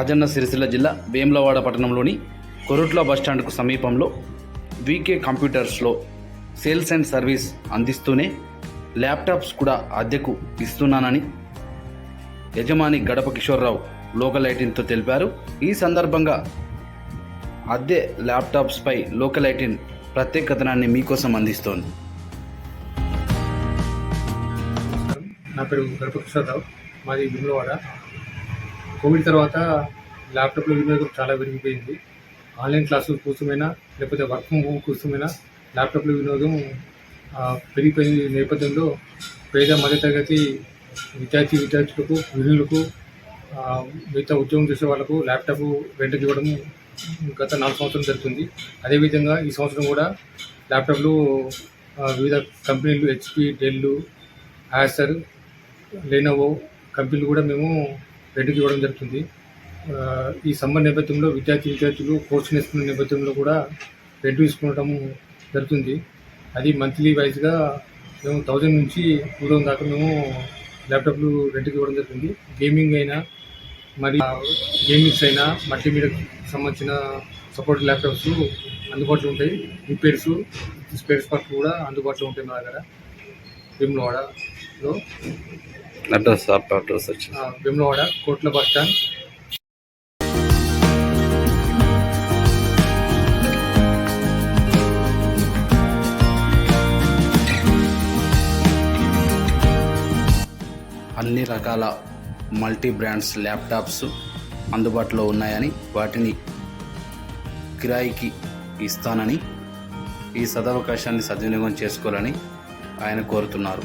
రాజన్న సిరిసిల్ల జిల్లా వేములవాడ పట్టణంలోని కొరుట్ల బస్టాండ్కు సమీపంలో వీకే కంప్యూటర్స్లో సేల్స్ అండ్ సర్వీస్ అందిస్తూనే ల్యాప్టాప్స్ కూడా అద్దెకు ఇస్తున్నానని యజమాని గడప కిషోర్రావు లోకల్ ఎయిటీన్తో తెలిపారు. ఈ సందర్భంగా అద్దె ల్యాప్టాప్స్పై లోకల్ ఎయిటీన్ ప్రత్యేక కథనాన్ని మీకోసం అందిస్తోంది. నా పేరు గడప కిషోర్రావు. మాది విమలవాడ. కోవిడ్ తర్వాత ల్యాప్టాప్ల వినియోగం చాలా పెరిగిపోయింది ఆన్లైన్ క్లాసుల కోసమైనా లేకపోతే వర్క్ ఫ్రమ్ హోమ్ కోసమైనా ల్యాప్టాప్ల వినియోగం పెరిగిపోయిన నేపథ్యంలో పేద మధ్యతరగతి విద్యార్థి విద్యార్థులకు గృహిణులకు మిగతా ఉద్యోగం చేసే వాళ్ళకు ల్యాప్టాప్ రెంట్కి ఇవ్వడం గత నాలుగు సంవత్సరం జరుగుతుంది. అదేవిధంగా ఈ సంవత్సరం కూడా ల్యాప్టాప్లు వివిధ కంపెనీలు హెచ్పి డెల్ యాసర్ లెనోవో కంపెనీలు కూడా మేము రెంట్కి ఇవ్వడం జరుగుతుంది. ఈ సమ్మర్ నేపథ్యంలో విద్యార్థి విద్యార్థులు కోర్సు నేర్చుకునే నేపథ్యంలో కూడా రెంట్ తీసుకోవడం జరుగుతుంది. అది మంత్లీ వైజ్గా మేము థౌజండ్ నుంచి టూ థౌసండ్ దాకా మేము ల్యాప్టాప్లు రెంట్కి ఇవ్వడం జరుగుతుంది. గేమింగ్ అయినా మరి గేమింగ్స్ అయినా మల్టీమీడియాకి సంబంధించిన సపోర్ట్ ల్యాప్టాప్స్ అందుబాటులో ఉంటాయి. రిపేర్స్ స్పేర్స్ పార్ట్స్ కూడా అందుబాటులో ఉంటాయి మా దగ్గర. భీమలవాడలో వచ్చి ఆ, భీమలవాడ కోట్ల బస్ స్టాండ్. అన్ని రకాల మల్టీ బ్రాండ్స్ ల్యాప్టాప్స్ అందుబాటులో ఉన్నాయని వాటిని కిరాయికి ఇస్తానని ఈ సదవకాశాన్ని సద్వినియోగం చేసుకోవాలని ఆయన కోరుతున్నారు.